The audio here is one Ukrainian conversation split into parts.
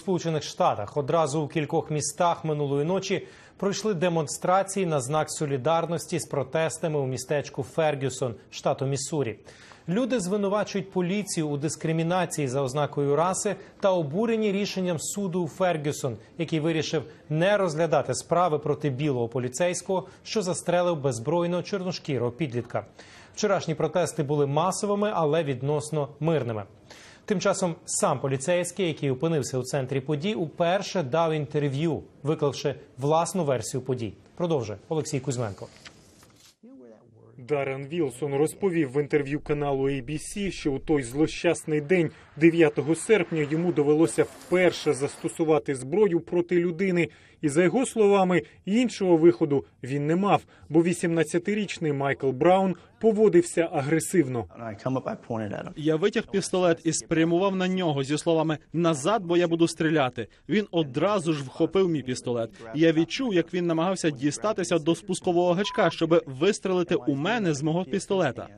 Сполучених Штатах одразу у кількох містах минулої ночі пройшли демонстрації на знак солідарності з протестами у містечку Фергюсон, штату Міссурі. Люди звинувачують поліцію у дискримінації за ознакою раси та обурені рішенням суду у Фергюсон, який вирішив не розглядати справи проти білого поліцейського, що застрелив беззбройного чорношкірого підлітка. Вчорашні протести були масовими, але відносно мирними. Тим часом сам поліцейський, який опинився у центрі подій, уперше дав інтерв'ю, виклавши власну версію подій. Продовжує Олексій Кузьменко. Даррен Вілсон розповів в інтерв'ю каналу ABC, що у той злощасний день, 9 серпня, йому довелося вперше застосувати зброю проти людини. І за його словами, іншого виходу він не мав, бо 18-річний Майкл Браун поводився агресивно. Я витяг пістолет і спрямував на нього зі словами назад, бо я буду стріляти. Він одразу ж вхопив мій пістолет. Я відчув, як він намагався дістатися до спускового гачка, щоб вистрелити у мене з мого пістолета.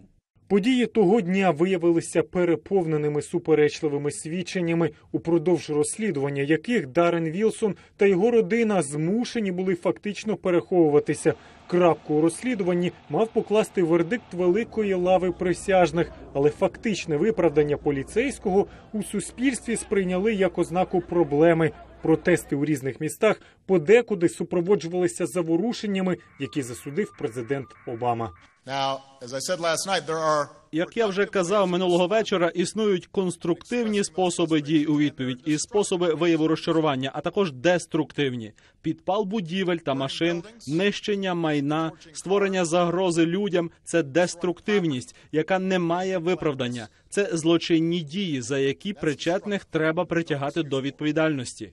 Події того дня виявилися переповненими суперечливими свідченнями, упродовж розслідування яких Даррен Вілсон та його родина змушені були фактично переховуватися. Крапку у розслідуванні мав покласти вердикт великої лави присяжних, але фактичне виправдання поліцейського у суспільстві сприйняли як ознаку проблеми. Протести у різних містах подекуди супроводжувалися заворушеннями, які засудив президент Обама. Як я вже казав минулого вечора, існують конструктивні способи дій у відповідь і способи вияву розчарування, а також деструктивні підпал будівель та машин, нищення майна, створення загрози людям це деструктивність, яка не має виправдання. Це злочинні дії, за які причетних треба притягати до відповідальності.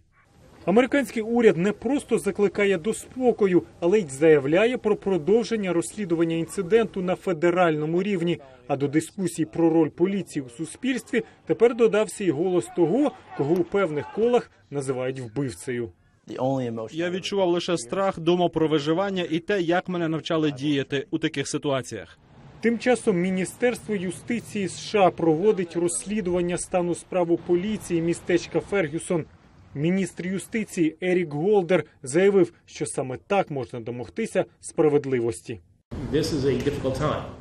Американський уряд не просто закликає до спокою, але й заявляє про продовження розслідування інциденту на федеральному рівні. А до дискусій про роль поліції у суспільстві тепер додався й голос того, кого у певних колах називають вбивцею. Я відчував лише страх, думав про виживання і те, як мене навчали діяти у таких ситуаціях. Тим часом Міністерство юстиції США проводить розслідування стану справ у поліції містечка Фергюсон. Міністр юстиції Ерік Голдер заявив, що саме так можна домогтися справедливості.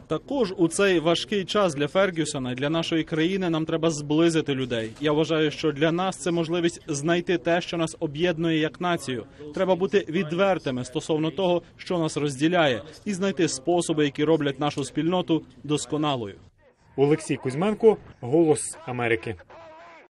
Також у цей важкий час для Фергюсона, і для нашої країни, нам треба зблизити людей. Я вважаю, що для нас це можливість знайти те, що нас об'єднує як націю. Треба бути відвертими стосовно того, що нас розділяє, і знайти способи, які роблять нашу спільноту досконалою. Олексій Кузьменко, Голос Америки.